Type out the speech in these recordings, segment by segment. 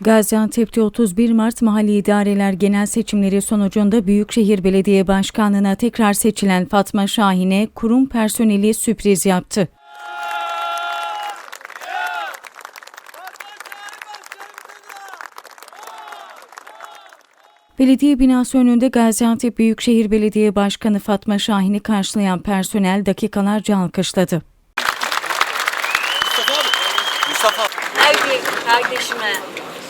Gaziantep'te 31 Mart Mahalli İdareler Genel Seçimleri sonucunda Büyükşehir Belediye Başkanlığı'na tekrar seçilen Fatma Şahin'e kurum personeli sürpriz yaptı. Belediye binası önünde Gaziantep Büyükşehir Belediye Başkanı Fatma Şahin'i karşılayan personel dakikalarca alkışladı. Mustafa her bir kardeşime,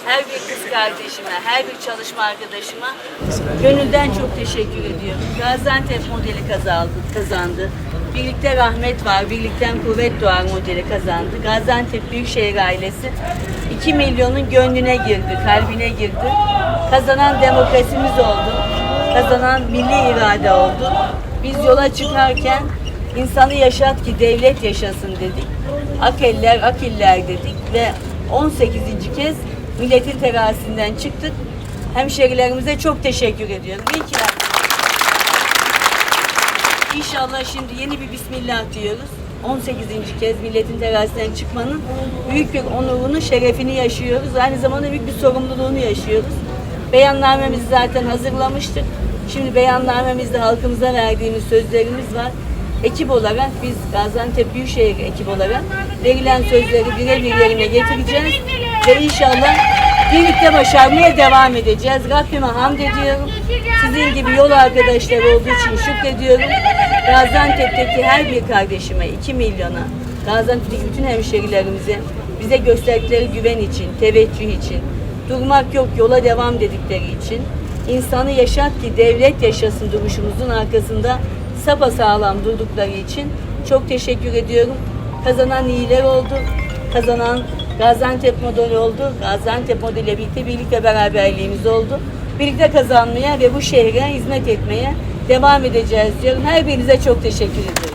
her bir kız kardeşime, her bir çalışma arkadaşıma gönülden çok teşekkür ediyorum. Gaziantep modeli kazandı. kazandı. Birlikte rahmet var, birlikten kuvvet doğar modeli kazandı. Gaziantep Büyükşehir ailesi 2 milyonun gönlüne girdi, kalbine girdi. Kazanan demokrasimiz oldu. Kazanan milli irade oldu. Biz yola çıkarken insanı yaşat ki devlet yaşasın dedik. Akeller, akiller dedik ve 18. kez milletin terasinden çıktık. Hemşerilerimize çok teşekkür ediyorum. İyi ki. İnşallah şimdi yeni bir Bismillah diyoruz. 18. kez milletin terasinden çıkmanın büyük bir onurunu, şerefini yaşıyoruz. Aynı zamanda büyük bir sorumluluğunu yaşıyoruz. Beyannamemizi zaten hazırlamıştık. Şimdi beyannamemizde halkımıza verdiğimiz sözlerimiz var. Ekip olarak biz Gaziantep Büyükşehir ekip olarak verilen sözleri birebir yerine getireceğiz. Ve inşallah birlikte başarmaya devam edeceğiz. Rabbime hamd ediyorum. Sizin gibi yol arkadaşları olduğu için şükrediyorum. Gaziantep'teki her bir kardeşime, 2 milyona, Gaziantep'teki bütün hemşerilerimize bize gösterdikleri güven için, teveccüh için, durmak yok yola devam dedikleri için, insanı yaşat ki devlet yaşasın duruşumuzun arkasında sapasağlam durdukları için çok teşekkür ediyorum. Kazanan iyiler oldu. Kazanan Gaziantep modeli oldu. Gaziantep modeliyle birlikte birlik ve beraberliğimiz oldu. Birlikte kazanmaya ve bu şehre hizmet etmeye devam edeceğiz diyorum. Her birinize çok teşekkür ediyorum.